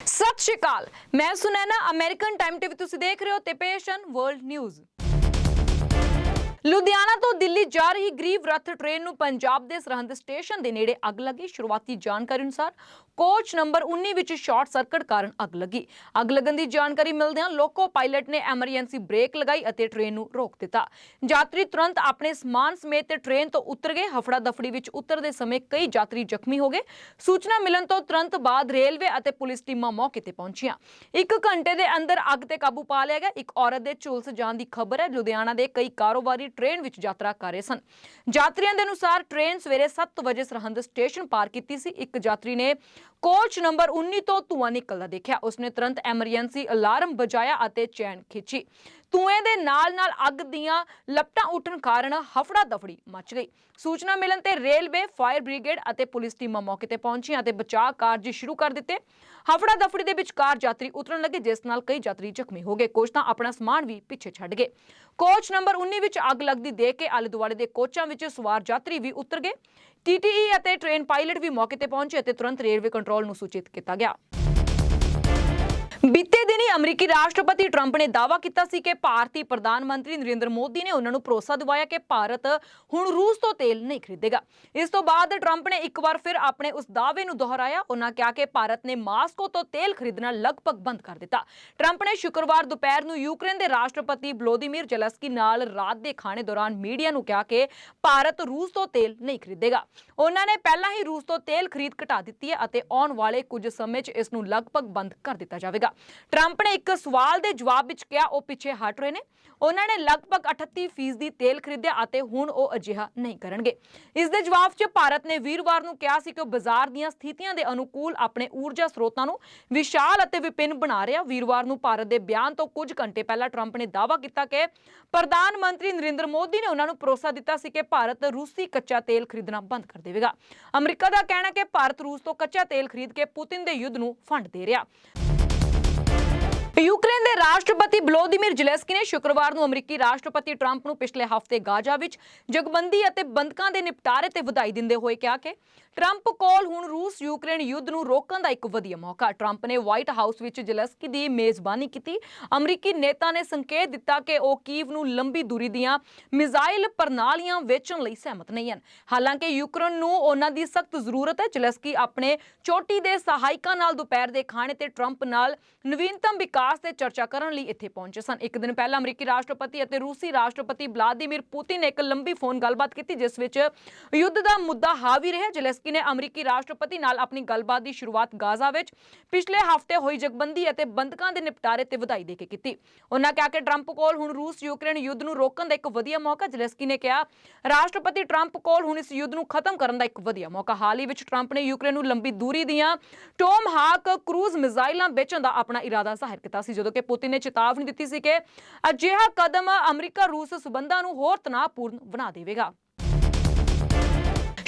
ਸਤਿ ਸ਼੍ਰੀ ਅਕਾਲ। ਮੈਂ Sunaina American time TV ਤੁਸੀਂ ਦੇਖ ਰਹੇ ਹੋ ਤੇ ਪੇਸ਼ਨ ਵਰਲਡ ਨਿਊਜ਼ ਲੁਧਿਆਣਾ ਤੋਂ ਦਿੱਲੀ ਜਾ ਰਹੀ ਗਰੀਬ ਰੱਥ ਟ੍ਰੇਨ ਨੂੰ ਪੰਜਾਬ ਦੇ ਸਰਹੰਦ ਸਟੇਸ਼ਨ ਦੇ ਨੇੜੇ ਅੱਗ ਲੱਗੀ। ਸ਼ੁਰੂਆਤੀ ਜਾਣਕਾਰੀ ਅਨੁਸਾਰ ਕੋਚ ਨੰਬਰ 19 ਵਿੱਚ ਸ਼ਾਰਟ ਸਰਕਟ ਕਾਰਨ ਅੱਗ ਲੱਗੀ। ਅੱਗ ਲੱਗਣ ਦੀ ਜਾਣਕਾਰੀ ਮਿਲਦਿਆਂ ਲੋਕੋ ਪਾਇਲਟ ਨੇ ਐਮਰਜੈਂਸੀ ਬ੍ਰੇਕ ਲਗਾਈ ਅਤੇ ਟ੍ਰੇਨ ਨੂੰ ਰੋਕ ਦਿੱਤਾ। ਯਾਤਰੀ ਤੁਰੰਤ ਆਪਣੇ ਸਮਾਨ ਸਮੇਤ ਟ੍ਰੇਨ ਤੋਂ ਉਤਰ ਗਏ। ਹਫੜਾ ਦਫੜੀ ਵਿੱਚ ਉਤਰਦੇ ਸਮੇਂ ਕਈ ਯਾਤਰੀ ਜ਼ਖਮੀ ਹੋ ਗਏ। ਸੂਚਨਾ ਮਿਲਣ ਤੋਂ ਤੁਰੰਤ ਬਾਅਦ ਰੇਲਵੇ ਅਤੇ ਪੁਲਿਸ ਟੀਮਾਂ ਮੌਕੇ ਤੇ ਪਹੁੰਚੀਆਂ। ਇੱਕ ਘੰਟੇ ਦੇ ਅੰਦਰ ਅੱਗ ਤੇ ਕਾਬੂ ਪਾ ਲਿਆ ਗਿਆ। ਇੱਕ ਔਰਤ ਦੇ ਝੁਲਸ ਜਾਣ ਦੀ ਖਬਰ ਹੈ। ਲੁਧਿਆਣਾ ਦੇ ਕਈ ਕਾਰੋਬਾਰੀ ਟ੍ਰੇਨ ਵਿੱਚ ਯਾਤਰਾ ਕਰ ਰਹੇ ਸਨ। ਯਾਤਰੀਆਂ ਦੇ ਅਨੁਸਾਰ ਟ੍ਰੇਨ ਸਵੇਰੇ 7 ਵਜੇ ਸਰਹੰਦ ਸਟੇਸ਼ਨ ਪਾਰ ਕੀਤੀ ਸੀ। ਇੱਕ ਯਾਤਰੀ ਨੇ ਕੋਚ ਨੰਬਰ 19 ਤੋਂ ਧੂੰਆਂ ਨਿਕਲਦਾ ਦੇਖਿਆ। ਉਸਨੇ ਤੁਰੰਤ ਐਮਰਜੈਂਸੀ ਅਲਾਰਮ ਵਜਾਇਆ ਅਤੇ ਚੈਨ ਖਿੱਚੀ। ਧੂਏ ਦੇ ਨਾਲ-ਨਾਲ ਅੱਗ ਦੀਆਂ ਲਪਟਾਂ ਉੱਠਣ ਕਾਰਨ ਹਫੜਾ ਦਫੜੀ ਮਚ ਗਈ। ਸੂਚਨਾ ਮਿਲਣ ਤੇ ਰੇਲਵੇ, ਫਾਇਰ ਬ੍ਰਿਗੇਡ ਅਤੇ ਪੁਲਿਸ ਟੀਮਾਂ ਮੌਕੇ ਤੇ ਪਹੁੰਚੀਆਂ ਅਤੇ ਬਚਾਅ ਕਾਰਜ ਸ਼ੁਰੂ ਕਰ ਦਿੱਤੇ। ਹਫੜਾ ਦਫੜੀ ਦੇ ਵਿਚਕਾਰ ਯਾਤਰੀ ਉਤਰਨ ਲੱਗੇ, ਜਿਸ ਨਾਲ ਕਈ ਯਾਤਰੀ ਜ਼ਖਮੀ ਹੋ ਗਏ। ਕੁਝ ਤਾਂ ਆਪਣਾ ਸਮਾਨ ਵੀ ਪਿੱਛੇ ਛੱਡ ਗਏ। ਕੋਚ ਨੰਬਰ 19 ਵਿੱਚ ਅੱਗ ਲੱਗਦੀ ਦੇਖ ਕੇ ਆਲੇ ਦੁਆਲੇ ਦੇ ਕੋਚਾਂ ਵਿੱਚ ਸਵਾਰ ਯਾਤਰੀ ਵੀ ਉਤਰ ਗਏ। ਟੀਟੀਈ ਅਤੇ ਟ੍ਰੇਨ ਪਾਇਲਟ ਵੀ ਮੌਕੇ ਤੇ ਪਹੁੰਚੇ ਅਤੇ ਤੁਰੰਤ ਰੇਲਵੇ ਕੰਟਰੋਲ ਨੂੰ ਸੂਚਿਤ ਕੀਤਾ ਗਿਆ। ਬੀਤੇ ਦਿਨੀ ਅਮਰੀਕੀ ਰਾਸ਼ਟਰਪਤੀ ਟਰੰਪ ਨੇ ਦਾਅਵਾ ਕੀਤਾ ਸੀ ਕਿ ਭਾਰਤੀ ਪ੍ਰਧਾਨ ਮੰਤਰੀ ਨਰਿੰਦਰ ਮੋਦੀ ਨੇ ਉਹਨਾਂ ਨੂੰ ਭਰੋਸਾ ਦਿਵਾਇਆ ਕਿ ਭਾਰਤ ਹੁਣ ਰੂਸ ਤੋਂ ਤੇਲ ਨਹੀਂ ਖਰੀਦੇਗਾ। ਇਸ ਤੋਂ ਬਾਅਦ ਟਰੰਪ ਨੇ ਇੱਕ ਵਾਰ ਫਿਰ ਆਪਣੇ ਉਸ ਦਾਅਵੇ ਨੂੰ ਦੁਹਰਾਇਆ। ਉਹਨਾਂ ਕਿਹਾ ਕਿ ਭਾਰਤ ਨੇ ਮਾਸਕੋ ਤੋਂ ਤੇਲ ਖਰੀਦਣਾ ਲਗਭਗ ਬੰਦ ਕਰ ਦਿੱਤਾ। ਟਰੰਪ ਨੇ ਸ਼ੁੱਕਰਵਾਰ ਦੁਪਹਿਰ ਨੂੰ ਯੂਕਰੇਨ ਦੇ ਰਾਸ਼ਟਰਪਤੀ ਵਲੋਦੀਮੀਰ ਜ਼ੈਲੈਂਸਕੀ ਨਾਲ ਰਾਤ ਦੇ ਖਾਣੇ ਦੌਰਾਨ ਮੀਡੀਆ ਨੂੰ ਕਿਹਾ ਕਿ ਭਾਰਤ ਰੂਸ ਤੋਂ ਤੇਲ ਨਹੀਂ ਖਰੀਦੇਗਾ। ਉਹਨਾਂ ਨੇ ਪਹਿਲਾਂ ਹੀ ਰੂਸ ਤੋਂ ਤੇਲ ਖਰੀਦ ਘਟਾ ਦਿੱਤੀ ਹੈ ਅਤੇ ਆਉਣ ਵਾਲੇ ਕੁਝ ਸਮੇਂ 'ਚ ਇਸ ਨੂੰ ਲਗਭਗ ਬੰਦ ਕਰ ਦਿੱਤਾ ਜਾਵੇਗਾ। ਟਰੰਪ ਨੇ ਇੱਕ ਸਵਾਲ ਦੇ ਜਵਾਬ ਵਿੱਚ ਕਿਹਾ, ਉਹ ਪਿੱਛੇ ਹਟ ਰਹੇ ਨੇ। ਉਹਨਾਂ ਨੇ ਲਗਭਗ 38% ਤੇਲ ਖਰੀਦਿਆ ਅਤੇ ਹੁਣ ਉਹ ਅਜਿਹਾ ਨਹੀਂ ਕਰਨਗੇ। ਇਸ ਦੇ ਜਵਾਬ 'ਚ ਭਾਰਤ ਨੇ ਵੀਰਵਾਰ ਨੂੰ ਕਿਹਾ ਸੀ ਕਿ ਉਹ ਬਾਜ਼ਾਰ ਦੀਆਂ ਸਥਿਤੀਆਂ ਦੇ ਅਨੁਕੂਲ ਆਪਣੇ ਊਰਜਾ ਸਰੋਤਾਂ ਨੂੰ ਵਿਸ਼ਾਲ ਅਤੇ ਵਿਭਿੰਨ ਬਣਾ ਰਿਹਾ। ਵੀਰਵਾਰ ਨੂੰ ਭਾਰਤ ਦੇ ਬਿਆਨ ਤੋਂ ਕੁਝ ਘੰਟੇ ਪਹਿਲਾਂ ਟਰੰਪ ਨੇ ਦਾਅਵਾ ਕੀਤਾ ਕਿ ਪ੍ਰਧਾਨ ਮੰਤਰੀ ਨਰਿੰਦਰ ਮੋਦੀ ਨੇ ਉਹਨਾਂ ਨੂੰ ਭਰੋਸਾ ਦਿੱਤਾ ਸੀ ਕਿ ਭਾਰਤ ਰੂਸੀ ਕੱਚਾ ਤੇਲ ਖਰੀਦਣਾ ਬੰਦ ਕਰ ਦੇਵੇਗਾ। ਅਮਰੀਕਾ ਦਾ ਕਹਿਣਾ ਕਿ ਭਾਰਤ ਰੂਸ ਤੋਂ ਕੱਚਾ ਤੇਲ ਖਰੀਦ ਕੇ ਪੁਤਿਨ ਦੇ ਯੁੱਧ ਨੂੰ ਫੰਡ ਦੇ ਰਿਹਾ। ਯੂਕਰੇਨ ਦੇ ਰਾਸ਼ਟਰਪਤੀ ਵਲੋਦੀਮੀਰ ਜ਼ੈਲੈਂਸਕੀ ਨੇ ਸ਼ੁੱਕਰਵਾਰ ਨੂੰ ਅਮਰੀਕੀ ਰਾਸ਼ਟਰਪਤੀ ਟਰੰਪ ਨੂੰ ਪਿਛਲੇ ਹਫ਼ਤੇ ਗਾਜ਼ਾ ਵਿੱਚ ਜਗਬੰਦੀ ਅਤੇ ਬੰਦਕਾਂ ਦੇ ਨਿਪਟਾਰੇ ਤੇ ਵਧਾਈ ਦਿੰਦੇ ਹੋਏ ਕਿਹਾ ਕਿ ਟਰੰਪ ਕੋਲ ਹੁਣ ਰੂਸ ਯੂਕਰੇਨ ਯੁੱਧ ਨੂੰ ਰੋਕਣ ਦਾ ਇੱਕ ਵਧੀਆ ਮੌਕਾ। ਟਰੰਪ ਨੇ ਵਾਈਟ ਹਾਊਸ ਵਿੱਚ ਜ਼ੈਲੈਂਸਕੀ ਦੀ ਮੇਜ਼ਬਾਨੀ ਕੀਤੀ। ਅਮਰੀਕੀ ਨੇਤਾ ਨੇ ਸੰਕੇਤ ਦਿੱਤਾ ਕਿ ਉਹ ਕੀਵ ਨੂੰ ਲੰਬੀ ਦੂਰੀ ਦੀਆਂ ਮਿਜ਼ਾਈਲ ਪ੍ਰਣਾਲੀਆਂ ਵੇਚਣ ਲਈ ਸਹਿਮਤ ਨਹੀਂ ਹਨ। ਹਾਲਾਂਕਿ ਯੂਕਰੇਨ ਨੂੰ ਉਹਨਾਂ ਦੀ ਸਖਤ ਜ਼ਰੂਰਤ ਹੈ। ਜ਼ੈਲੈਂਸਕੀ ਆਪਣੇ ਚੋਟੀ ਦੇ ਸਹਾਇਕਾਂ ਨਾਲ ਦੁਪਹਿਰ ਦੇ ਖਾਣੇ ਤੇ ਟਰੰਪ ਨਾਲ ਨਵੀਨਤਮ ਵਿਕਾਸ ਤੇ ਚਰਚਾ ਕਰਨ ਲਈ ਇੱਥੇ ਪਹੁੰਚੇ ਸਨ। ਇੱਕ ਦਿਨ ਪਹਿਲਾਂ ਅਮਰੀਕੀ ਰਾਸ਼ਟਰਪਤੀ ਅਤੇ ਰੂਸੀ ਰਾਸ਼ਟਰਪਤੀ ਵਲਾਦੀਮੀਰ ਪੁਤਿਨ ਨੇ ਇੱਕ ਲੰਬੀ ਫੋਨ ਗੱਲਬਾਤ ਕੀਤੀ, ਜਿਸ ਵਿੱਚ ਯੁੱਧ ਦਾ ਮੁੱਦਾ ਹਾਵੀ ਰਿਹਾ। ਜ਼ੈਲੈਂਸਕੀ ਨੇ ਅਮਰੀਕੀ ਰਾਸ਼ਟਰਪਤੀ ਨਾਲ ਆਪਣੀ ਗੱਲਬਾਤ ਦੀ ਸ਼ੁਰੂਆਤ ਗਾਜ਼ਾ ਵਿੱਚ ਪਿਛਲੇ ਹਫ਼ਤੇ ਹੋਈ ਜਗਬੰਦੀ ਅਤੇ ਬੰਦਕਾਂ ਦੇ ਨਿਪਟਾਰੇ ਤੇ ਵਧਾਈ ਦੇ ਕੇ ਕੀਤੀ। ਉਹਨਾਂ ਕਿਹਾ ਕਿ ਟਰੰਪ ਕੋਲ ਹੁਣ ਰੂਸ ਯੂਕਰੇਨ ਯੁੱਧ ਨੂੰ ਰੋਕਣ ਦਾ ਇੱਕ ਵਧੀਆ ਮੌਕਾ। ਜ਼ੈਲੈਂਸਕੀ ਨੇ ਕਿਹਾ, ਰਾਸ਼ਟਰਪਤੀ ਟਰੰਪ ਕੋਲ ਹੁਣ ਇਸ ਯੁੱਧ ਨੂੰ ਖਤਮ ਕਰਨ ਦਾ ਇੱਕ ਵਧੀਆ ਮੌਕਾ। ਹਾਲ ਹੀ ਵਿੱਚ ਟਰੰਪ ਨੇ ਯੂਕਰੇਨ ਨੂੰ ਲੰਬੀ ਦੂਰੀ ਦੀਆਂ ਟੋਮ ਹਾਕ ਕਰੂਜ਼ ਮਿਜ਼ਾਈਲਾਂ ਵੇਚਣ ਦਾ ਆਪਣਾ ਇਰਾਦਾ ਜ਼ਾਹਿਰ ਕੀਤਾ। ਸੀ, ਜਦੋਂ ਕਿ ਪੁਤਿਨ ਨੇ ਚੇਤਾਵਨੀ ਦਿੱਤੀ ਸੀ ਕਿ ਅਜਿਹਾ ਕਦਮ ਅਮਰੀਕਾ ਰੂਸ ਸਬੰਧਾਂ ਨੂੰ ਹੋਰ ਤਣਾਅਪੂਰਨ ਬਣਾ ਦੇਵੇਗਾ।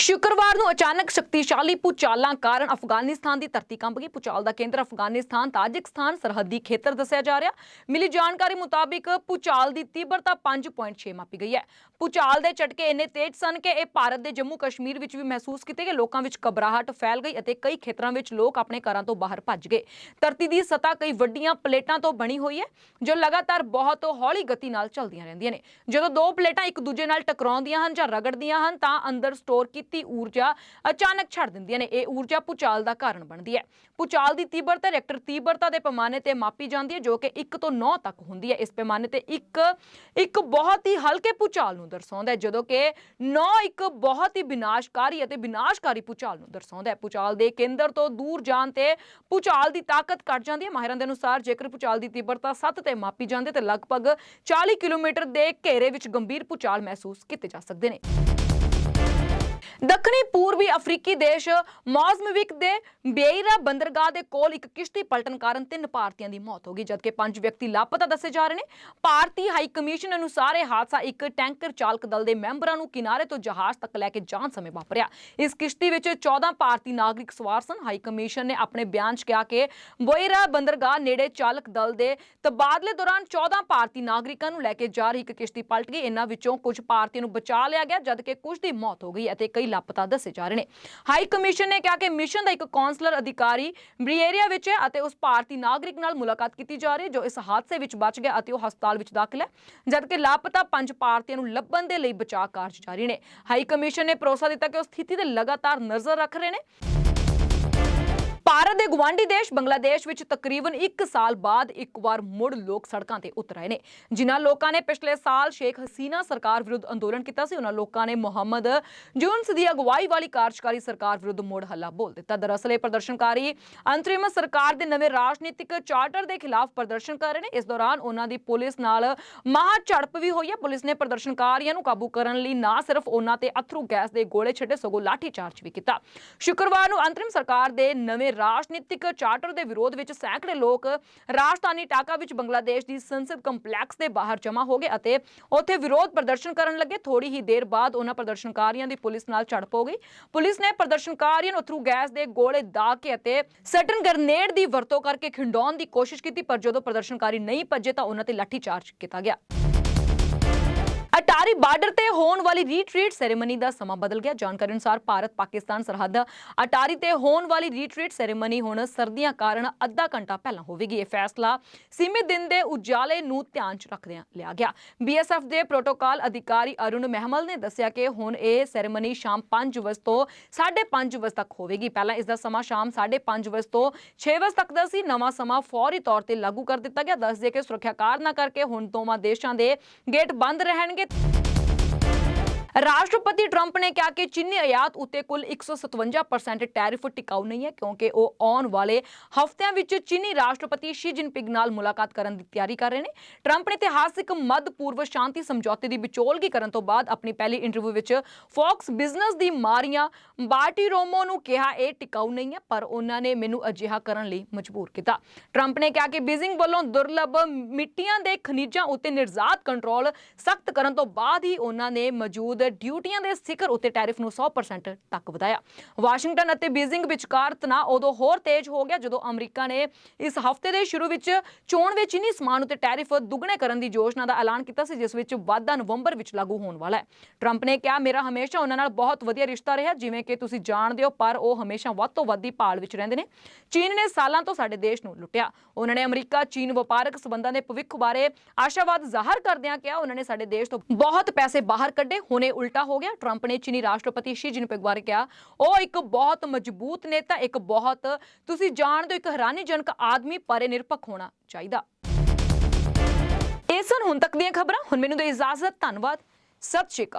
ਸ਼ੁੱਕਰਵਾਰ ਨੂੰ ਅਚਾਨਕ ਸ਼ਕਤੀਸ਼ਾਲੀ ਭੂਚਾਲਾਂ ਕਾਰਨ ਅਫਗਾਨਿਸਤਾਨ ਦੀ ਧਰਤੀ ਕੰਬ ਗਈ। ਭੂਚਾਲ ਦਾ ਕੇਂਦਰ ਅਫਗਾਨਿਸਤਾਨ ਤਾਜਿਕਸਤਾਨ ਸਰਹੱਦੀ ਖੇਤਰ ਦੱਸਿਆ ਜਾ ਰਿਹਾ। ਮਿਲੀ ਜਾਣਕਾਰੀ ਮੁਤਾਬਿਕ ਭੂਚਾਲ ਦੀ ਤੀਬਰਤਾ 5.6 ਮਾਪੀ ਗਈ ਹੈ। ਭੂਚਾਲ ਦੇ ਝਟਕੇ ਇੰਨੇ ਤੇਜ਼ ਸਨ ਕਿ ਇਹ ਭਾਰਤ ਦੇ ਜੰਮੂ ਕਸ਼ਮੀਰ ਵਿੱਚ ਵੀ ਮਹਿਸੂਸ ਕੀਤੇ ਗਏ। ਲੋਕਾਂ ਵਿੱਚ ਘਬਰਾਹਟ ਫੈਲ ਗਈ ਅਤੇ ਕਈ ਖੇਤਰਾਂ ਵਿੱਚ ਲੋਕ ਆਪਣੇ ਘਰਾਂ ਤੋਂ ਬਾਹਰ ਭੱਜ ਗਏ। ਧਰਤੀ ਦੀ ਸਤਹ ਕਈ ਵੱਡੀਆਂ ਪਲੇਟਾਂ ਤੋਂ ਬਣੀ ਹੋਈ ਹੈ, ਜੋ ਲਗਾਤਾਰ ਬਹੁਤ ਹੌਲੀ ਗਤੀ ਨਾਲ ਚੱਲਦੀਆਂ ਰਹਿੰਦੀਆਂ ਨੇ। ਜਦੋਂ ਦੋ ਪਲੇਟਾਂ ਇੱਕ ਦੂਜੇ ਨਾਲ ਟਕਰਾਉਂਦੀਆਂ ਹਨ ਜਾਂ ਰਗੜਦੀਆਂ ਹਨ, ਤਾਂ ਅੰਦਰ ਸਟੋਰ ਕੀਤੀ ਊਰਜਾ ਅਚਾਨਕ ਛੱਡ ਦਿੰਦੀਆਂ ਨੇ। ਇਹ ਊਰਜਾ ਭੂਚਾਲ ਦਾ ਕਾਰਨ ਬਣਦੀ ਹੈ। ਭੂਚਾਲ ਦੀ ਤੀਬਰਤਾ ਰੈਕਟਰ ਤੀਬਰਤਾ ਦੇ ਪੈਮਾਨੇ ਤੇ ਮਾਪੀ ਜਾਂਦੀ ਹੈ, ਜੋ ਕਿ 1 ਤੋਂ 9 ਤੱਕ ਹੁੰਦੀ ਹੈ। ਇਸ ਪੈਮਾਨੇ ਤੇ ਇੱਕ ਇੱਕ ਬਹੁਤ ਹੀ ਹਲਕੇ ਭੂਚਾਲ ਨੂੰ ਦਰਸਾਉਂਦਾ ਹੈ, ਜਦੋਂ ਕਿ 9 ਇੱਕ ਬਹੁਤ ਹੀ ਵਿਨਾਸ਼ਕਾਰੀ ਅਤੇ ਵਿਨਾਸ਼ਕਾਰੀ ਭੂਚਾਲ ਨੂੰ ਦਰਸਾਉਂਦਾ ਹੈ। ਭੂਚਾਲ ਦੇ ਕੇਂਦਰ ਤੋਂ ਦੂਰ ਜਾਣ ਤੇ ਭੂਚਾਲ ਦੀ ਤਾਕਤ ਘਟ ਜਾਂਦੀ ਹੈ। ਮਾਹਿਰਾਂ ਦੇ ਅਨੁਸਾਰ ਜੇਕਰ ਭੂਚਾਲ ਦੀ ਤੀਬਰਤਾ 7 ਤੇ ਮਾਪੀ ਜਾਂਦੀ ਹੈ ਤੇ ਲਗਭਗ 40 ਕਿਲੋਮੀਟਰ ਦੇ ਘੇਰੇ ਵਿੱਚ ਗੰਭੀਰ ਭੂਚਾਲ ਮਹਿਸੂਸ ਕੀਤੇ ਜਾ ਸਕਦੇ ਨੇ। ਦੱਖਣੀ ਪੂਰਬੀ ਅਫਰੀਕੀ ਦੇਸ਼ ਮੌਜ਼ਮਬੀਕ ਦੇ ਬੇਈਰਾ ਬੰਦਰਗਾਹ ਦੇ ਕੋਲ ਇੱਕ ਕਿਸ਼ਤੀ ਪਲਟਣ ਕਾਰਨ ਤਿੰਨ ਭਾਰਤੀਆਂ ਦੀ ਮੌਤ ਹੋ ਗਈ, ਜਦਕਿ ਪੰਜ ਵਿਅਕਤੀ ਲਾਪਤਾ ਦੱਸੇ ਜਾ ਰਹੇ ਨੇ। ਭਾਰਤੀ ਹਾਈ ਕਮਿਸ਼ਨ ਅਨੁਸਾਰ ਇਹ ਹਾਦਸਾ ਇੱਕ ਟੈਂਕਰ ਚਾਲਕ ਦਲ ਦੇ ਮੈਂਬਰਾਂ ਨੂੰ ਕਿਨਾਰੇ ਤੋਂ ਜਹਾਜ਼ ਤੱਕ ਲੈ ਕੇ ਜਾਣ ਸਮੇਂ ਵਾਪਰਿਆ। ਇਸ ਕਿਸ਼ਤੀ ਵਿੱਚ 14 ਭਾਰਤੀ ਨਾਗਰਿਕ ਸਵਾਰ ਸਨ। ਹਾਈ ਕਮਿਸ਼ਨ ਨੇ ਆਪਣੇ ਬਿਆਨ 'ਚ ਕਿਹਾ ਕਿ ਬੋਇਰਾ ਬੰਦਰਗਾਹ ਨੇੜੇ ਚਾਲਕ ਦਲ ਦੇ ਤਬਾਦਲੇ ਦੌਰਾਨ 14 ਭਾਰਤੀ ਨਾਗਰਿਕਾਂ ਨੂੰ ਲੈ ਕੇ ਜਾ ਰਹੀ ਇੱਕ ਕਿਸ਼ਤੀ ਪਲਟ ਗਈ। ਇਹਨਾਂ ਵਿੱਚੋਂ ਕੁਝ ਭਾਰਤੀਆਂ ਨੂੰ ਬਚਾ ਲਿਆ ਗਿਆ, ਜਦਕਿ ਕੁਝ ਦੀ ਮੌਤ ਹੋ ਗਈ ਅਤੇ ਕਈ ਲਾਪਤਾ ਦੱਸੇ ਜਾ ਰਹੇ ਨੇ। ਹਾਈ ਕਮਿਸ਼ਨ ਨੇ ਕਿਹਾ ਕਿ ਮਿਸ਼ਨ ਦਾ ਇੱਕ ਕੌਂਸਲਰ ਅਧਿਕਾਰੀ ਬਰੀਏਰੀਆ ਵਿੱਚ ਹੈ ਅਤੇ ਉਸ ਭਾਰਤੀ ਨਾਗਰਿਕ ਨਾਲ ਮੁਲਾਕਾਤ ਕੀਤੀ ਜਾ ਰਹੀ ਹੈ, ਜੋ ਇਸ ਹਾਦਸੇ ਵਿੱਚ ਬਚ ਗਿਆ ਅਤੇ ਉਹ ਹਸਪਤਾਲ ਵਿੱਚ ਦਾਖਲ ਹੈ, ਜਦਕਿ ਲਾਪਤਾ ਪੰਜ ਭਾਰਤੀਆਂ ਨੂੰ ਲੱਭਣ ਦੇ ਲਈ ਬਚਾਅ ਕਾਰਜ ਜਾਰੀ ਨੇ। ਹਾਈ ਕਮਿਸ਼ਨ ਨੇ ਭਰੋਸਾ ਦਿੱਤਾ ਕਿ ਉਹ ਸਥਿਤੀ ਤੇ ਲਗਾਤਾਰ ਨਜ਼ਰ ਰੱਖ ਰਹੇ ਨੇ। ਭਾਰਤ ਦੇ ਗਵਾਂਢੀ ਦੇਸ਼ ਬੰਗਲਾਦੇਸ਼ ਵਿੱਚ ਤਕਰੀਬਨ 1 ਸਾਲ ਬਾਅਦ ਇੱਕ ਵਾਰ ਮੁੜ ਲੋਕ ਸੜਕਾਂ ਤੇ ਉਤਰ ਆਏ ਨੇ। ਜਿਨ੍ਹਾਂ ਲੋਕਾਂ ਨੇ ਪਿਛਲੇ ਸਾਲ ਸ਼ੇਖ ਹਸੀਨਾ ਸਰਕਾਰ ਵਿਰੁੱਧ ਅੰਦੋਲਨ ਕੀਤਾ ਸੀ, ਉਹਨਾਂ ਲੋਕਾਂ ਨੇ ਮੁਹੰਮਦ ਜੂਨਸ ਦੀ ਅਗਵਾਈ ਵਾਲੀ ਕਾਰਜਕਾਰੀ ਸਰਕਾਰ ਵਿਰੁੱਧ ਮੁੜ ਹੱਲਾ ਬੋਲ ਦਿੱਤਾ। ਦਰਅਸਲ ਇਹ ਪ੍ਰਦਰਸ਼ਨਕਾਰੀ ਅੰਤਰਿਮ ਸਰਕਾਰ ਦੇ ਨਵੇਂ ਰਾਜਨੀਤਿਕ ਚਾਰਟਰ ਦੇ ਖਿਲਾਫ ਪ੍ਰਦਰਸ਼ਨ ਕਰ ਰਹੇ ਨੇ। ਇਸ ਦੌਰਾਨ ਉਹਨਾਂ ਦੀ ਪੁਲਿਸ ਨਾਲ ਮਹਾ ਝੜਪ ਵੀ ਹੋਈ ਹੈ। ਪੁਲਿਸ ਨੇ ਪ੍ਰਦਰਸ਼ਨਕਾਰੀਆਂ ਨੂੰ ਕਾਬੂ ਕਰਨ ਲਈ ਨਾ ਸਿਰਫ ਉਹਨਾਂ ਤੇ ਅਥਰੂ ਗੈਸ ਦੇ ਗੋਲੇ ਛੱਡੇ, ਸਗੋਂ ਲਾਠੀ ਚਾਰਜ ਵੀ ਕੀਤਾ। ਸ਼ੁੱਕਰਵਾਰ ਨੂੰ ਅੰਤਰਿਮ ਸਰਕਾਰ ਦੇ ਨਵੇਂ ਰਾਜਨੀਤਿਕ ਚਾਰਟਰ ਦੇ ਵਿਰੋਧ ਵਿੱਚ ਸੈਂਕੜੇ ਲੋਕ ਰਾਜਧਾਨੀ ਢਾਕਾ ਵਿੱਚ ਬੰਗਲਾਦੇਸ਼ ਦੀ ਸੰਸਦ ਕੰਪਲੈਕਸ ਦੇ ਬਾਹਰ ਜਮ੍ਹਾਂ ਹੋ ਗਏ ਅਤੇ ਉੱਥੇ ਵਿਰੋਧ ਪ੍ਰਦਰਸ਼ਨ ਕਰਨ ਲੱਗੇ। ਥੋੜੀ ਹੀ ਦੇਰ ਬਾਅਦ ਉਹਨਾਂ ਪ੍ਰਦਰਸ਼ਨਕਾਰੀਆਂ ਦੀ ਪੁਲਿਸ ਨਾਲ ਝੜਪ ਹੋ ਗਈ। ਪੁਲਿਸ ਨੇ ਪ੍ਰਦਰਸ਼ਨਕਾਰੀਆਂ ਨੂੰ ਥਰੂ ਗੈਸ ਦੇ ਗੋਲੇ ਦਾਗ ਕੇ ਅਤੇ ਸਟਨ ਗ੍ਰਨੇਡ ਦੀ ਵਰਤੋਂ ਕਰਕੇ ਖਿੰਡਾਉਣ ਦੀ ਕੋਸ਼ਿਸ਼ ਕੀਤੀ, ਪਰ ਜਦੋਂ ਪ੍ਰਦਰਸ਼ਨਕਾਰੀ ਨਹੀਂ ਭੱਜੇ ਤਾਂ ਉਹਨਾਂ ਤੇ ਲਾਠੀ ਚਾਰਜ ਕੀਤਾ ਗਿਆ। ਅਟਾਰੀ ਬਾਰਡਰ ਤੇ ਹੋਣ ਵਾਲੀ ਰੀਟਰੀਟ ਸੈਰੇਮਨੀ ਦਾ ਸਮਾਂ ਬਦਲ ਗਿਆ। ਜਾਣਕਾਰੀ ਅਨੁਸਾਰ ਭਾਰਤ, ਪਾਕਿਸਤਾਨ ਸਰਹੱਦ ਅਟਾਰੀ ਤੇ ਹੋਣ ਵਾਲੀ ਰੀਟਰੀਟ ਸੈਰੇਮਨੀ ਹੁਣ ਸਰਦੀਆਂ ਕਾਰਨ ਅੱਧਾ ਘੰਟਾ ਪਹਿਲਾਂ ਹੋਵੇਗੀ। ਇਹ ਫੈਸਲਾ ਸੀਮਿਤ ਦਿਨ ਦੇ ਉਜਾਲੇ ਨੂੰ ਧਿਆਨ 'ਚ ਰੱਖਦਿਆਂ ਲਿਆ ਗਿਆ। ਬੀਐਸਐਫ ਦੇ ਪ੍ਰੋਟੋਕਾਲ ਅਧਿਕਾਰੀ ਅਰੁਣ ਮਹਿਮਲ ਨੇ ਦੱਸਿਆ ਕਿ ਹੁਣ ਇਹ ਸੈਰੇਮਨੀ ਸ਼ਾਮ 5 ਵਜੇ ਤੋਂ 5:30 ਵਜੇ ਤੱਕ ਹੋਵੇਗੀ। ਪਹਿਲਾਂ ਇਸ ਦਾ ਸਮਾਂ ਸ਼ਾਮ 5:30 ਵਜੇ ਤੋਂ 6 ਵਜੇ ਤੱਕ ਦਾ ਸੀ। ਨਵਾਂ ਸਮਾਂ ਫੌਰੀ ਤੌਰ ਤੇ ਲਾਗੂ ਕਰ ਦਿੱਤਾ ਗਿਆ। ਦੱਸ ਦਈਏ ਕਿ ਸੁਰੱਖਿਆ ਕਾਰਨਾਂ ਕਰਕੇ ਹੁਣ ਦੋਵਾਂ ਦੇਸ਼ਾਂ ਦੇ ਗੇਟ ਬੰਦ ਰਹਿਣਗੇ। Bye. ਰਾਸ਼ਟਰਪਤੀ ਟਰੰਪ ਨੇ ਕਿਹਾ ਕਿ ਚੀਨੀ ਆਯਾਤ ਉੱਤੇ ਕੁੱਲ 157% ਟੈਰਿਫ ਟਿਕਾਊ ਨਹੀਂ ਹੈ, ਕਿਉਂਕਿ ਉਹ ਆਉਣ ਵਾਲੇ ਹਫ਼ਤਿਆਂ ਵਿੱਚ ਚੀਨੀ ਰਾਸ਼ਟਰਪਤੀ ਸ਼ੀ ਜਿਨਪਿੰਗ ਨਾਲ ਮੁਲਾਕਾਤ ਕਰਨ ਦੀ ਤਿਆਰੀ ਕਰ ਰਹੇ ਨੇ। ਟਰੰਪ ਨੇ ਇਤਿਹਾਸਿਕ ਮੱਧ ਪੂਰਵ ਸ਼ਾਂਤੀ ਸਮਝੌਤੇ ਦੀ ਵਿਚੋਲਗੀ ਕਰਨ ਤੋਂ ਬਾਅਦ ਆਪਣੀ ਪਹਿਲੀ ਇੰਟਰਵਿਊ ਵਿੱਚ ਫੌਕਸ ਬਿਜ਼ਨਸ ਦੀ ਮਾਰੀਆਂ ਬਾਰਟੀ ਰੋਮੋ ਨੂੰ ਕਿਹਾ, ਇਹ ਟਿਕਾਊ ਨਹੀਂ ਹੈ, ਪਰ ਉਹਨਾਂ ਨੇ ਮੈਨੂੰ ਅਜਿਹਾ ਕਰਨ ਲਈ ਮਜਬੂਰ ਕੀਤਾ। ਟਰੰਪ ਨੇ ਕਿਹਾ ਕਿ ਬੀਜ਼ਿੰਗ ਵੱਲੋਂ ਦੁਰਲੱਭ ਮਿੱਟੀਆਂ ਦੇ ਖਣਿਜਾਂ ਉੱਤੇ ਨਿਰਜਾਤ ਕੰਟਰੋਲ ਸਖਤ ਕਰਨ ਤੋਂ ਬਾਅਦ ਹੀ ਉਹਨਾਂ ਨੇ ਮੌਜੂਦ ਡਿਊਟੀਆਂ ਦੇ ਸਿਖਰ ਉੱਤੇ ਟੈਰਿਫ ਨੂੰ 100% ਤੱਕ ਵਧਾਇਆ। ਵਾਸ਼ਿੰਗਟਨ ਅਤੇ ਬੀਜ਼ਿੰਗ ਵਿਚਕਾਰ ਤਣਾਅ ਉਦੋਂ ਹੋਰ ਤੇਜ਼ ਹੋ ਗਿਆ ਜਦੋਂ ਅਮਰੀਕਾ ਨੇ ਇਸ ਹਫ਼ਤੇ ਦੇ ਸ਼ੁਰੂ ਵਿੱਚ ਚੋਣ ਵਿੱਚ ਚੀਨੀ ਸਮਾਨ ਉੱਤੇ ਟੈਰਿਫ ਦੁੱਗਣੇ ਕਰਨ ਦੀ ਯੋਜਨਾ ਦਾ ਐਲਾਨ ਕੀਤਾ ਸੀ, ਜਿਸ ਵਿੱਚ ਵਾਧਾ ਨਵੰਬਰ ਵਿੱਚ ਲਾਗੂ ਹੋਣ ਵਾਲਾ ਹੈ। ਟਰੰਪ ਨੇ ਕਿਹਾ, ਮੇਰਾ ਹਮੇਸ਼ਾ ਉਹਨਾਂ ਨਾਲ ਬਹੁਤ ਵਧੀਆ ਰਿਸ਼ਤਾ ਰਿਹਾ, ਜਿਵੇਂ ਕਿ ਤੁਸੀਂ ਜਾਣਦੇ ਹੋ, ਪਰ ਉਹ ਹਮੇਸ਼ਾ ਵੱਧ ਤੋਂ ਵੱਧ ਦੀ ਭਾਲ ਵਿੱਚ ਰਹਿੰਦੇ ਨੇ। ਚੀਨ ਨੇ ਸਾਲਾਂ ਤੋਂ ਸਾਡੇ ਦੇਸ਼ ਨੂੰ ਲੁੱਟਿਆ। ਉਹਨਾਂ ਨੇ ਅਮਰੀਕਾ, ਚੀਨ ਵਪਾਰਕ ਸਬੰਧਾਂ ਦੇ ਭਵਿੱਖ ਬਾਰੇ ਆਸ਼ਾਵਾਦ ਜ਼ਾਹਰ ਕਰਦਿਆਂ ਕਿਹਾ, ਉਹਨਾਂ ਨੇ ਸਾਡੇ ਦੇਸ਼ ਤੋਂ ਬਹੁਤ ਪੈਸੇ ਬਾਹਰ ਕੱਢੇ, ਹੁਣੇ ਉਲਟਾ ਹੋ ਗਿਆ। ਟਰੰਪ ਨੇ ਚੀਨੀ ਰਾਸ਼ਟਰਪਤੀ ਸ਼ੀ ਜਿਨਪਿੰਗ ਬਾਰੇ ਕਿਹਾ, ਉਹ ਇੱਕ ਬਹੁਤ ਮਜ਼ਬੂਤ ਨੇਤਾ, ਇੱਕ ਬਹੁਤ, ਤੁਸੀਂ ਜਾਣਦੇ ਹੋ, ਇੱਕ ਹੈਰਾਨੀਜਨਕ ਆਦਮੀ ਪਰੇ ਨਿਰਪੱਖ ਹੋਣਾ ਚਾਹੀਦਾ। ਇਹ ਸਨ ਹੁਣ ਤੱਕ ਦੀਆਂ ਖਬਰਾਂ। ਹੁਣ ਮੈਨੂੰ ਦੇ ਇਜਾਜ਼ਤ, ਧੰਨਵਾਦ। ਸਤਿ ਸ਼੍ਰੀ ਅਕਾਲ।